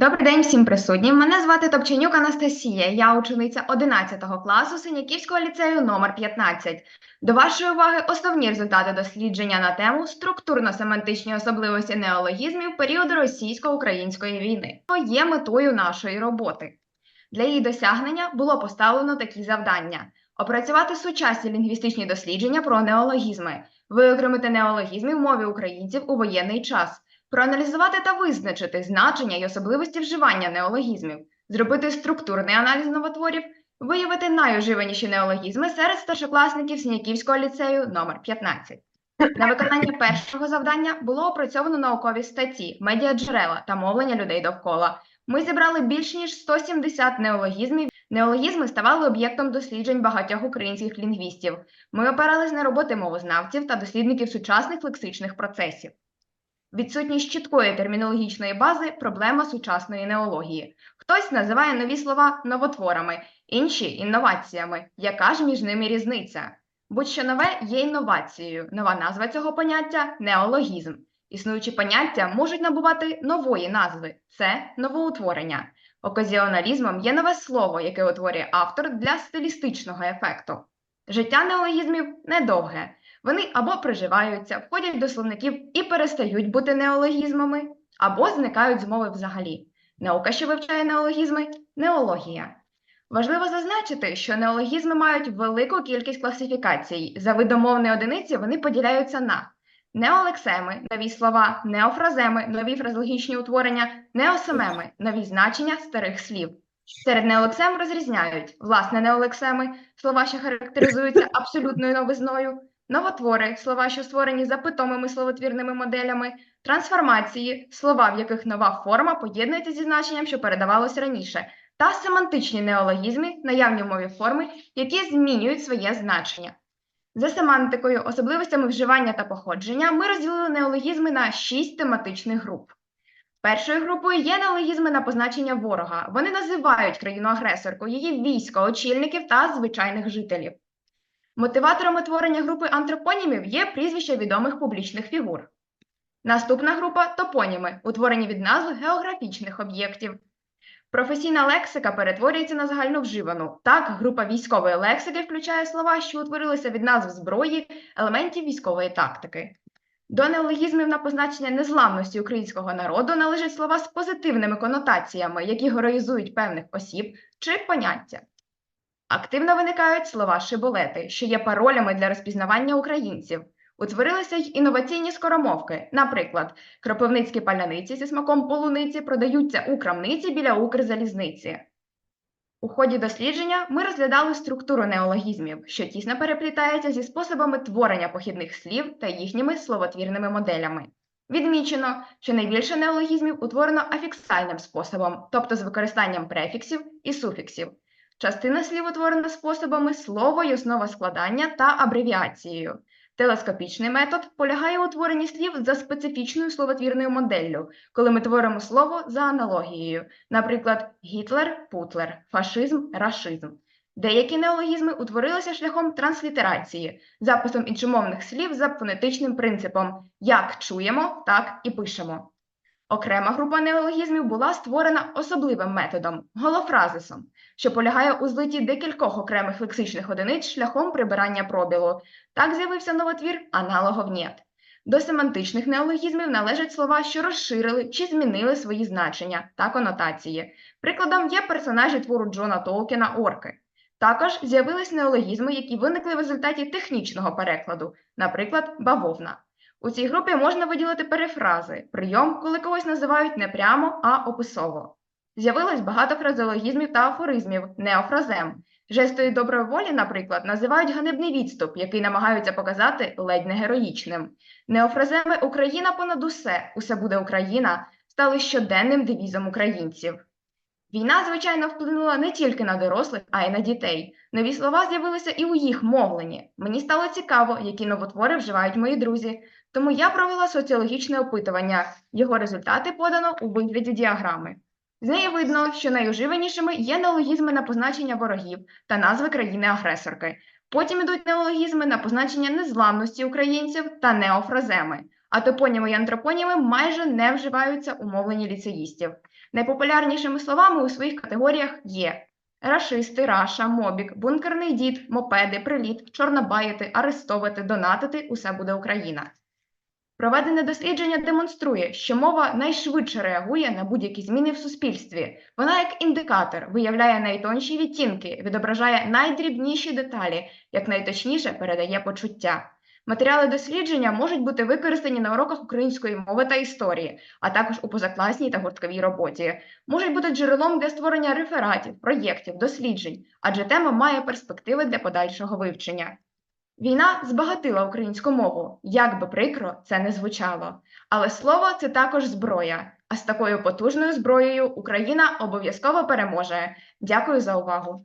Добрий день всім присутнім. Мене звати Топченюк Анастасія. Я учениця 11 класу Синяківського ліцею номер 15. До вашої уваги основні результати дослідження на тему структурно-семантичні особливості неологізмів періоду російсько-української війни. Є метою нашої роботи. Для її досягнення було поставлено такі завдання: опрацювати сучасні лінгвістичні дослідження про неологізми, виокремити неологізми в мові українців у воєнний час проаналізувати та визначити значення і особливості вживання неологізмів, зробити структурний аналіз новотворів, виявити найуживаніші неологізми серед старшокласників Синяківського ліцею номер 15. На виконання першого завдання було опрацьовано наукові статті, медіаджерела та мовлення людей довкола. Ми зібрали більш ніж 170 неологізмів. Неологізми ставали об'єктом досліджень багатьох українських лінгвістів. Ми опирались на роботи мовознавців та дослідників сучасних лексичних процесів. Відсутність чіткої термінологічної бази проблема сучасної неології. Хтось називає нові слова новотворами, інші інноваціями. Яка ж між ними різниця? Будь-що нове є інновацією. Нова назва цього поняття неологізм. Існуючі поняття можуть набувати нової назви це новоутворення. Оказіоналізмом є нове слово, яке утворює автор для стилістичного ефекту. Життя неологізмів недовге. Вони або приживаються, входять до словників і перестають бути неологізмами, або зникають з мови взагалі. Наука, що вивчає неологізми неологія. Важливо зазначити, що неологізми мають велику кількість класифікацій. За видом мовної одиниці вони поділяються на неолексеми нові слова, неофраземи нові фразологічні утворення, неосемеми нові значення старих слів. Серед неолексем розрізняють власне неолексеми, слова, що характеризуються абсолютною новизною, новотвори, слова, що створені за питомими словотвірними моделями, трансформації, слова, в яких нова форма поєднується зі значенням, що передавалось раніше, та семантичні неологізми, наявні в мові форми, які змінюють своє значення. За семантикою, особливостями вживання та походження ми розділили неологізми на шість тематичних груп. Першою групою є неологізми на позначення ворога. Вони називають країну-агресорку, її військо, очільників та звичайних жителів. Мотиваторами творення групи антропонімів є прізвища відомих публічних фігур. Наступна група топоніми, утворені від назв географічних об'єктів. Професійна лексика перетворюється на загальновживану. Так, група військової лексики включає слова, що утворилися від назв зброї, елементів військової тактики. До неологізмів на позначення незламності українського народу належать слова з позитивними конотаціями, які героїзують певних осіб чи поняття. Активно виникають слова шиболети, що є паролями для розпізнавання українців. Утворилися й інноваційні скоромовки. Наприклад, кропивницькі паляниці зі смаком полуниці продаються у крамниці біля Укрзалізниці. У ході дослідження ми розглядали структуру неологізмів, що тісно переплітається зі способами творення похідних слів та їхніми словотвірними моделями. Відмічено, що найбільше неологізмів утворено афіксальним способом, тобто з використанням префіксів і суфіксів. Частина слів утворена способами слово й основа складання та абревіацією. Телескопічний метод полягає у утворенні слів за специфічною словотвірною моделлю, коли ми творимо слово за аналогією, наприклад, Гітлер, Путлер, фашизм, рашизм. Деякі неологізми утворилися шляхом транслітерації, записом іншомовних слів за фонетичним принципом як чуємо, так і пишемо. Окрема група неологізмів була створена особливим методом голофразисом, що полягає у злиті декількох окремих лексичних одиниць шляхом прибирання пробілу. Так з'явився новотвір аналогов «нєт». До семантичних неологізмів належать слова, що розширили чи змінили свої значення та конотації. Прикладом є персонажі твору Джона Толкіна Орки. Також з'явились неологізми, які виникли в результаті технічного перекладу, наприклад, бавовна. У цій групі можна виділити перефрази, прийом, коли когось називають не прямо, а описово. З'явилось багато фразеологізмів та афоризмів, неофразем. Жестою доброї волі, наприклад, називають ганебний відступ, який намагаються показати ледь не героїчним. Неофраземи Україна понад усе, усе буде Україна стали щоденним девізом українців. Війна, звичайно, вплинула не тільки на дорослих, а й на дітей. Нові слова з'явилися і у їх мовленні. Мені стало цікаво, які новотвори вживають мої друзі. Тому я провела соціологічне опитування. Його результати подано у вигляді діаграми. З неї видно, що найуживанішими є неологізми на позначення ворогів та назви країни-агресорки. Потім ідуть неологізми на позначення незламності українців та неофраземи. а топоніми і антропоніми майже не вживаються у мовленні ліцеїстів. Найпопулярнішими словами у своїх категоріях є рашисти, раша, мобік, бункерний дід, мопеди, приліт, чорнобаїти, арестовити, донатити – усе буде Україна. Проведене дослідження демонструє, що мова найшвидше реагує на будь-які зміни в суспільстві. Вона як індикатор виявляє найтонші відтінки, відображає найдрібніші деталі, як найточніше передає почуття. Матеріали дослідження можуть бути використані на уроках української мови та історії, а також у позакласній та гуртковій роботі. Можуть бути джерелом для створення рефератів, проєктів, досліджень, адже тема має перспективи для подальшого вивчення. Війна збагатила українську мову, як би прикро це не звучало. Але слово це також зброя. А з такою потужною зброєю Україна обов'язково переможе. Дякую за увагу.